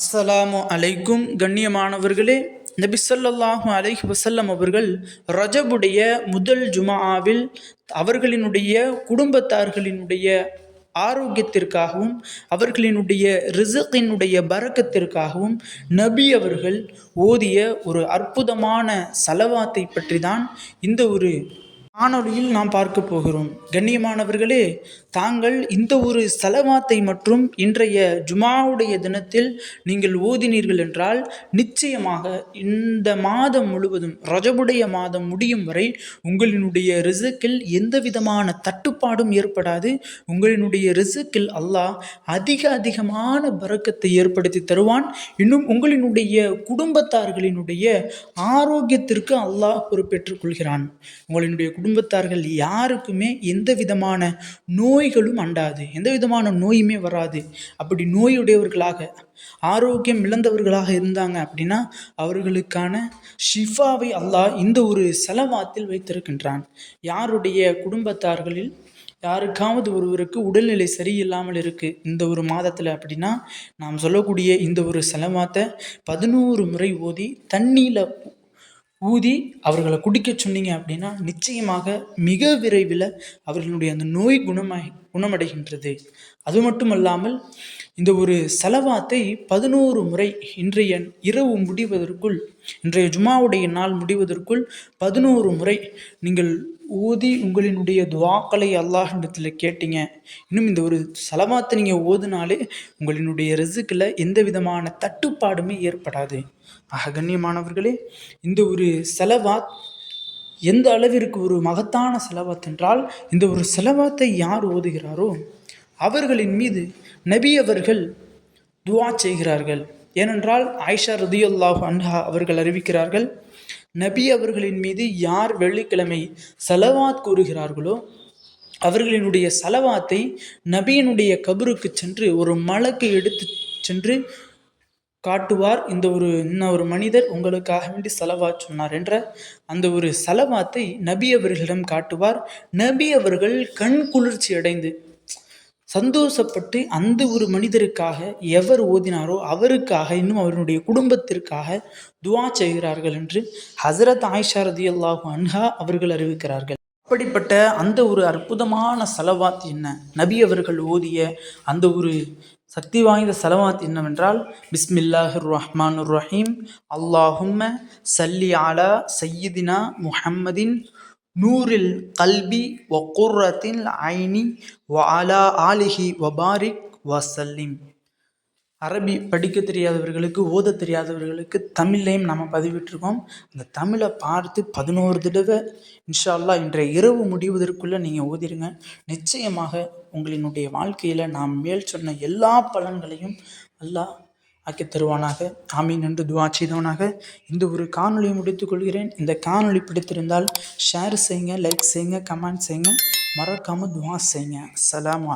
அஸ்ஸலாமு அலைக்கும். கண்ணியமானவர்களே நபி சொல்லாஹு அலைஹி வசல்லம் அவர்கள் ரஜபுடைய முதல் ஜுமாவில் அவர்களினுடைய குடும்பத்தார்களினுடைய ஆரோக்கியத்திற்காகவும் அவர்களினுடைய ரிசுக்கினுடைய பரக்கத்திற்காகவும் நபி அவர்கள் ஓதிய ஒரு அற்புதமான செலவாத்தை பற்றி தான் இந்த ஒரு காணொலியில் நாம் பார்க்க போகிறோம். கண்ணியமானவர்களே தாங்கள் இந்த ஒரு செலவாத்தை மற்றும் இன்றைய ஜுமாவுடைய தினத்தில் நீங்கள் ஓதினீர்கள் என்றால் நிச்சயமாக இந்த மாதம் முழுவதும் ரஜபுடைய மாதம் முடியும் வரை உங்களினுடைய ரிசுக்கில் எந்த விதமான தட்டுப்பாடும் ஏற்படாது. உங்களினுடைய ரிசுக்கில் அல்லாஹ் அதிக அதிகமான பறக்கத்தை ஏற்படுத்தி தருவான். இன்னும் உங்களினுடைய குடும்பத்தார்களினுடைய ஆரோக்கியத்திற்கு அல்லாஹ் பொறுப்பேற்றுக் கொள்கிறான். உங்களினுடைய குடும்பத்தார்கள் யாருக்குமே எந்த விதமான நோய்களும் அண்டாது. எந்த விதமான நோயுமே வராது. அப்படி நோயுடையவர்களாக ஆரோக்கியம் இழந்தவர்களாக இருந்தாங்க அப்படின்னா அவர்களுக்கான ஷிஃபாவை அல்லாஹ் இந்த ஒரு செலவாத்தில் வைத்திருக்கின்றான். யாருடைய குடும்பத்தார்களில் யாருக்காவது ஒருவருக்கு உடல்நிலை சரியில்லாமல் இருக்குது இந்த ஒரு மாதத்தில் அப்படின்னா நாம் சொல்லக்கூடிய இந்த ஒரு செலவாத்தை பதினோரு முறை ஓதி தண்ணியில் ஊதி அவர்களை குடிக்க சொன்னீங்க அப்படின்னா நிச்சயமாக மிக விரைவில் அவர்களுடைய அந்த நோய் குணமாய் குணமடைகின்றது. அது மட்டுமல்லாமல் இந்த ஒரு செலவாத்தை பதினோரு முறை இன்றைய இரவு முடிவதற்குள் இன்றைய ஜுமாவுடைய நாள் முடிவதற்குள் பதினோரு முறை நீங்கள் ஓதி உங்களினுடைய துவாக்களை அல்லாஹிடத்தில் கேட்டீங்க. இன்னும் இந்த ஒரு செலவாத்தை நீங்கள் ஓதுனாலே உங்களினுடைய ரிசுக்கில் எந்த விதமான தட்டுப்பாடுமே ஏற்படாது. ஆக கண்ணியமானவர்களே இந்த ஒரு செலவாத் எந்த அளவிற்கு ஒரு மகத்தான செலவாத் என்றால் இந்த ஒரு செலவாத்தை யார் ஓதுகிறாரோ அவர்களின் மீது நபி அவர்கள் துவா செய்கிறார்கள். ஏனென்றால் ஆயிஷா ரதியுல்லாஹ் அன்ஹா அவர்கள் அறிவிக்கிறார்கள் நபி அவர்களின் மீது யார் வெள்ளிக்கிழமை செலவாத் கூறுகிறார்களோ அவர்களினுடைய செலவாத்தை நபியினுடைய கபருக்கு சென்று ஒரு மலக்கு எடுத்து சென்று காட்டுவார். இந்த ஒரு இன்ன ஒரு மனிதர் உங்களுக்காக வேண்டி செலவா சொன்னார் என்ற அந்த ஒரு செலவாத்தை நபி அவர்களிடம் காட்டுவார். நபி அவர்கள் கண் குளிர்ச்சி அடைந்து சந்தோஷப்பட்டு அந்த ஒரு மனிதருக்காக எவர் ஓதினாரோ அவருக்காக இன்னும் அவருடைய குடும்பத்திற்காக துவா செய்கிறார்கள் என்று ஹசரத் ஆயிஷா ரதி அல்லாஹு அன்ஹா அவர்கள் அறிவிக்கிறார்கள். அப்படிப்பட்ட அந்த ஒரு அற்புதமான செலவாத் என்ன? நபி அவர்கள் ஓதிய அந்த ஒரு சக்தி வாய்ந்த செலவாத் என்னவென்றால் பிஸ்மில்லாஹிர் ரஹ்மான் ரஹீம் அல்லாஹும்ம சல்லி ஆலா சையீதினா முஹம்மதின் நூரில் கல்பி வக்குர்ரத்தின் ஐனி வாலா ஆலிஹி வபாரிக் வசல்லிம் அரபி படிக்க தெரியாதவர்களுக்கு ஓத தெரியாதவர்களுக்கு தமிழ்லையும் நம்ம பதிவிட்டிருக்கோம். அந்த தமிழை பார்த்து பதினோரு தடவை இன்ஷால்லா இன்றைய இரவு முடிவதற்குள்ளே நீங்கள் ஓதிடுங்க நிச்சயமாக உங்களினுடைய வாழ்க்கையில் நாம் மேல் சொன்ன எல்லா பலன்களையும் அல்லாஹ் ஆக்கி தருவானாக. ஆமீன் என்று துவா செய்தவனாக. இந்த ஒரு காணொலியை முடித்துக் கொள்கிறேன். இந்த காணொலி பிடித்திருந்தால் ஷேர் செய்யுங்க லைக் செய்யுங்க கமெண்ட் செய்யுங்க. மறக்காமல் துவா செய்யுங்க. அஸ்ஸலாமு